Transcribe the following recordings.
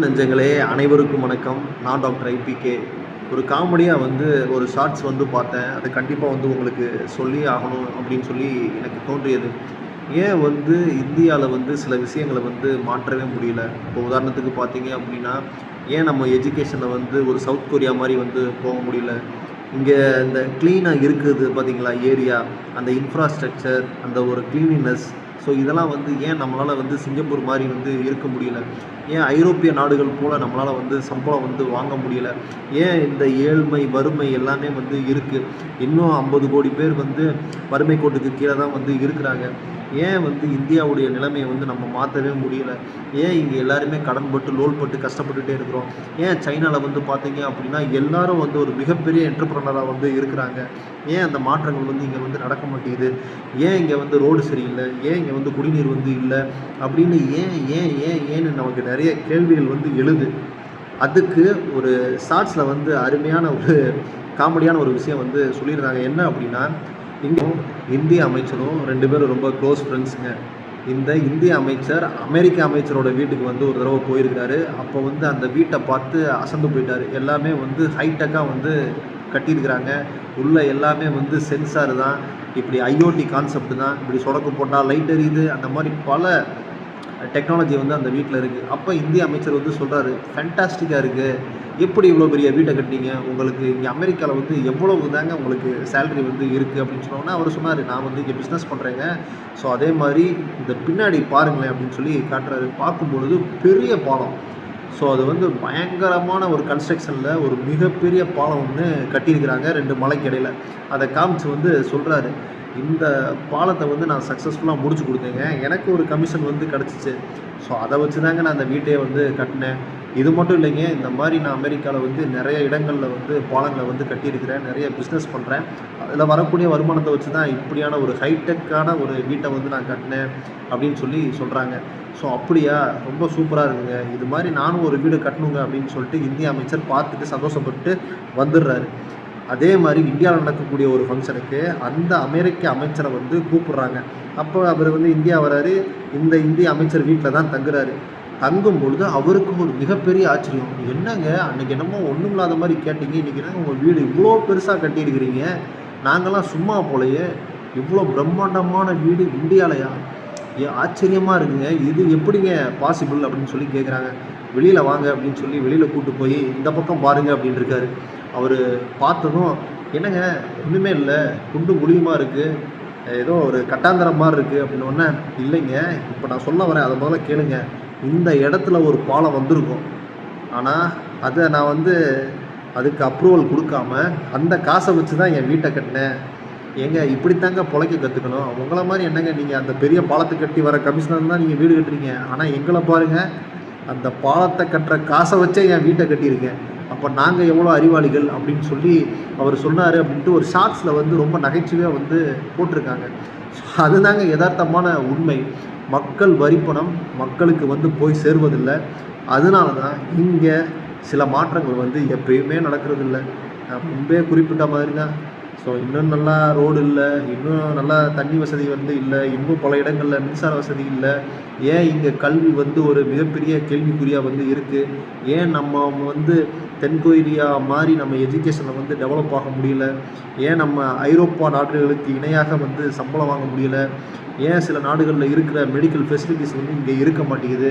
நெஞ்சங்களே அனைவருக்கும் வணக்கம். நான் டாக்டர் ஐபிகே ஒரு காமெடியாக வந்து ஒரு ஷார்ட்ஸ் வந்து பார்த்தேன். அது கண்டிப்பாக வந்து உங்களுக்கு சொல்லி ஆகணும் அப்படின்னு சொல்லி எனக்கு தோன்றியது. ஏன் வந்து இந்தியாவில் வந்து சில விஷயங்களை வந்து மாற்றவே முடியல? இப்போ உதாரணத்துக்கு பார்த்தீங்க அப்படின்னா ஏன் நம்ம எஜுகேஷனில் வந்து ஒரு சவுத் கொரியா மாதிரி வந்து போக முடியல? இங்கே இந்த க்ளீனாக இருக்குது பார்த்தீங்களா ஏரியா? அந்த இன்ஃப்ராஸ்ட்ரக்சர் அந்த ஒரு க்ளீனினஸ் ஸோ இதெல்லாம் வந்து ஏன் நம்மளால் வந்து சிங்கப்பூர் மாதிரி வந்து இருக்க முடியல? ஏன் ஐரோப்பிய நாடுகள் போல் நம்மளால் வந்து சம்பளம் வந்து வாங்க முடியல? ஏன் இந்த ஏழ்மை வறுமை எல்லாமே வந்து இருக்குது இன்னும் ஐம்பது கோடி பேர் வந்து வறுமை கோட்டுக்கு கீழே தான் வந்து இருக்கிறாங்க. ஏன் வந்து இந்தியாவுடைய நிலைமையை வந்து நம்ம மாற்றவே முடியல? ஏன் இங்கே எல்லாருமே கடன்பட்டு லோல் பட்டு கஷ்டப்பட்டுட்டே இருக்கிறோம்? ஏன் சைனாவில் வந்து பார்த்தீங்க அப்படின்னா எல்லாரும் வந்து ஒரு மிகப்பெரிய என்டர்பிரனராக வந்து இருக்கிறாங்க. ஏன் அந்த மாற்றங்கள் வந்து இங்கே வந்து நடக்க மாட்டேங்குது? ஏன் இங்கே வந்து ரோடு சரியில்லை? ஏன் இங்கே வந்து குடிநீர் வந்து இல்லை அப்படின்னு ஏன் ஏன் ஏன் ஏன்னு நமக்கு நிறைய கேள்விகள் வந்து எழுது. அதுக்கு ஒரு ஷார்ட்ஸில் வந்து அருமையான ஒரு காமெடியான ஒரு விஷயம் வந்து சொல்லியிருந்தாங்க. என்ன அப்படின்னா இங்கும் இந்திய அமைச்சரும் ரெண்டு பேரும் ரொம்ப க்ளோஸ் ஃப்ரெண்ட்ஸுங்க இந்த இந்திய அமைச்சர் அமெரிக்க அமைச்சரோட வீட்டுக்கு வந்து ஒரு தடவை போயிருக்கிறாரு. அப்போ வந்து அந்த வீட்டை பார்த்து அசந்து போயிட்டார். எல்லாமே வந்து ஹைடெக்காக வந்து கட்டியிருக்கிறாங்க. உள்ளே எல்லாமே வந்து சென்சார் தான். இப்படி ஐஓடி கான்செப்ட் தான். இப்படி சொடக்கு போட்டால் லைட் எரியுது. அந்த மாதிரி பல டெக்னாலஜி வந்து அந்த வீட்டில் இருக்குது அப்போ இந்திய அமைச்சர் வந்து சொல்கிறாரு ஃபேண்டாஸ்டிக்காக இருக்குது எப்படி இவ்வளோ பெரிய வீட்டை கட்டிங்க உங்களுக்கு இங்கே அமெரிக்காவில் வந்து எவ்வளவு தாங்க உங்களுக்கு சேலரி வந்து இருக்குது அப்படின்னு சொன்னோன்னா அவர் சொன்னார் நான் வந்து இங்கே பிஸ்னஸ் பண்ணுறேங்க ஸோ அதே மாதிரி இந்த பின்னாடி பாருங்களேன் அப்படின்னு சொல்லி காட்டுறாரு. பார்க்கும்பொழுது பெரிய பாலம். ஸோ அது வந்து பயங்கரமான ஒரு கன்ஸ்ட்ரக்ஷனில் ஒரு மிகப்பெரிய பாலம் ஒன்று கட்டியிருக்கிறாங்க ரெண்டு மலைக்கு இடையில. அதை காமிச்சு வந்து சொல்கிறாரு இந்த பாலத்தை வந்து நான் சக்ஸஸ்ஃபுல்லாக முடிச்சு கொடுத்தேங்க. எனக்கு ஒரு கமிஷன் வந்து கிடச்சிச்சு. ஸோ அதை வச்சு தாங்க நான் அந்த வீட்டையே வந்து கட்டினேன். இது மட்டும் இல்லைங்க இந்த மாதிரி நான் அமெரிக்காவில் வந்து நிறைய இடங்களில் வந்து பாலங்களை வந்து கட்டியிருக்கிறேன். நிறைய பிஸ்னஸ் பண்ணுறேன் அதில் வரக்கூடிய வருமானத்தை வச்சு தான் இப்படியான ஒரு ஹைடெக்கான ஒரு வீட்டை வந்து நான் கட்டினேன் அப்படின்னு சொல்லி சொல்கிறாங்க ஸோ அப்படியா? ரொம்ப சூப்பராக இருக்குங்க. இது மாதிரி நானும் ஒரு வீடு கட்டணுங்க அப்படின்னு சொல்லிட்டு இந்திய அமைச்சர் பார்த்துட்டு சந்தோஷப்பட்டு வந்துடுறாரு. அதே மாதிரி இந்தியாவில் நடக்கக்கூடிய ஒரு ஃபங்க்ஷனுக்கு அந்த அமெரிக்க அமைச்சரை வந்து கூப்பிடுறாங்க. அப்போ அவர் வந்து இந்தியா வராரு. இந்த இந்திய அமைச்சர் வீட்டில் தான் தங்குறாரு. தங்கும் பொழுது அவருக்கு ஒரு மிகப்பெரிய ஆச்சரியம். என்னங்க? அன்னைக்கு என்னமோ ஒன்றும் இல்லாத மாதிரி கேட்டீங்க. இன்றைக்கி என்னங்க உங்கள் வீடு இவ்வளோ பெருசாக கட்டியிருக்கிறீங்க? நாங்கள்லாம் சும்மா போலையே. இவ்வளோ பிரம்மாண்டமான வீடு இந்தியாலயா? ஏ ஆச்சரியமாக இருக்குங்க. இது எப்படிங்க பாசிபிள் அப்படின்னு சொல்லி கேட்குறாங்க வெளியில் வாங்க அப்படின்னு சொல்லி வெளியில் கூட்டு போய் இந்த பக்கம் பாருங்கள் அப்படின்னு இருக்காரு. அவர் பார்த்ததும் என்னங்க ஒன்றுமே இல்லை குண்டு குழியுமா இருக்குது ஏதோ ஒரு கட்டாந்தரம் மாதிரி இருக்குது அப்படின்னு ஒன்று இல்லைங்க இப்போ நான் சொல்ல வரேன் அதை முதல்ல கேளுங்க. இந்த இடத்துல ஒரு பாலம் வந்திருக்கும். ஆனால் அதை நான் வந்து அதுக்கு அப்ரூவல் கொடுக்காம அந்த காசை வச்சு தான் என் வீட்டை கட்டினேன். ஏங்க இப்படித்தாங்க பொழைக்க கற்றுக்கணும் உங்களை மாதிரி என்னங்க நீங்கள் அந்த பெரிய பாலத்தை கட்டி வர கமிஷனர் தான் நீங்கள் வீடு கட்டுறீங்க? ஆனால் எங்களை பாருங்கள் அந்த பாலத்தை கட்டுற காசை வச்சே என் வீட்டை கட்டியிருக்கேன். அப்போ நாங்கள் எவ்வளோ அறிவாளிகள் அப்படின்னு சொல்லி அவர் சொன்னார் அப்படின்ட்டு ஒரு ஷார்ட்ஸில் வந்து ரொம்ப நகைச்சுவையாக வந்து போட்டிருக்காங்க. அதுதாங்க யதார்த்தமான உண்மை. மக்கள் வரிப்பணம் மக்களுக்கு வந்து போய் சேர்வதில்லை. அதனால தான் இங்கே சில மாற்றங்கள் வந்து எப்பயுமே நடக்கிறதில்ல. முன்பே குறிப்பிட்ட மாதிரி தான் ஸோ இன்னும் நல்லா ரோடு இல்லை இன்னும் நல்லா தண்ணி வசதி வந்து இல்லை இன்னும் பல இடங்களில் மின்சார வசதி இல்லை. ஏன் இங்கே கல்வி வந்து ஒரு மிகப்பெரிய கேள்விக்குறியாக வந்து இருக்குது ஏன் நம்ம வந்து தென்கொரியா மாதிரி நம்ம எஜுகேஷனில் வந்து டெவலப் ஆக முடியல? ஏன் நம்ம ஐரோப்பா நாடுகளுக்கு இணையாக வந்து சம்பளம் வாங்க முடியல? ஏன் சில நாடுகளில் இருக்கிற மெடிக்கல் ஃபெசிலிட்டிஸ் வந்து இங்கே இருக்க மாட்டேங்குது?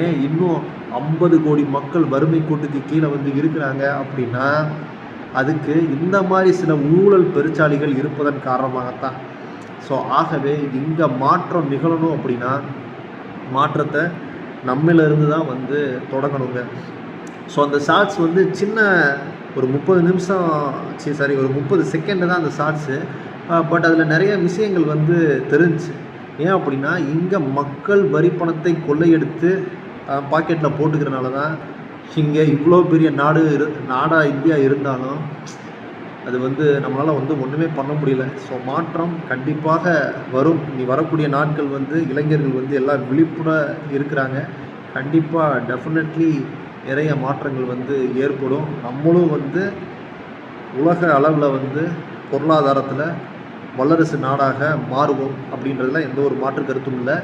ஏன் இன்னும் ஐம்பது கோடி மக்கள் வறுமை கோட்டுக்கு கீழே வந்து இருக்கிறாங்க அப்படின்னா அதுக்கு இந்த மாதிரி சில ஊழல் பெருச்சாளிகள் இருப்பதன் காரணமாகத்தான். ஸோ ஆகவே இங்கே மாற்றம் நிகழணும் அப்படின்னா மாற்றத்தை நம்மிலிருந்து தான் வந்து தொடங்கணுங்க. ஸோ அந்த ஷார்ட்ஸ் வந்து சின்ன ஒரு முப்பது நிமிஷம் சரி சாரி ஒரு முப்பது செகண்டு தான் அந்த ஷார்ட்ஸு பட் அதில் நிறைய விஷயங்கள் வந்து தெரிஞ்சு ஏன் அப்படின்னா இங்கே மக்கள் வரி பணத்தை கொள்ளையெடுத்து பாக்கெட்டில் போட்டுக்கிறனால தான் இங்கே இவ்வளோ பெரிய நாடு இரு நாடாக இந்தியா இருந்தாலும் அது வந்து நம்மளால் வந்து ஒன்றுமே பண்ண முடியல. ஸோ மாற்றம் கண்டிப்பாக வரும். இனி வரக்கூடிய நாட்கள் வந்து இளைஞர்கள் வந்து எல்லாம் விழிப்புண இருக்கிறாங்க. கண்டிப்பாக டெஃபினெட்லி நிறைய மாற்றங்கள் வந்து ஏற்படும். நம்மளும் வந்து உலக அளவில் வந்து பொருளாதாரத்தில் வல்லரசு நாடாக மாறுவோம் அப்படின்றதுல எந்த ஒரு மாற்று கருத்தும் இல்லை.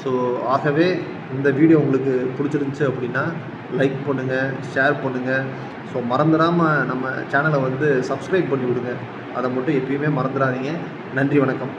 ஸோ ஆகவே இந்த வீடியோ உங்களுக்கு பிடிச்சிருந்துச்சி அப்படின்னா லைக் பண்ணுங்கள் ஷேர் பண்ணுங்கள் ஸோ மறந்துடாமல் நம்ம சேனலை வந்து சப்ஸ்கிரைப் பண்ணி விடுங்க அதை மட்டும் எப்பயுமே மறந்துடாதீங்க. நன்றி வணக்கம்.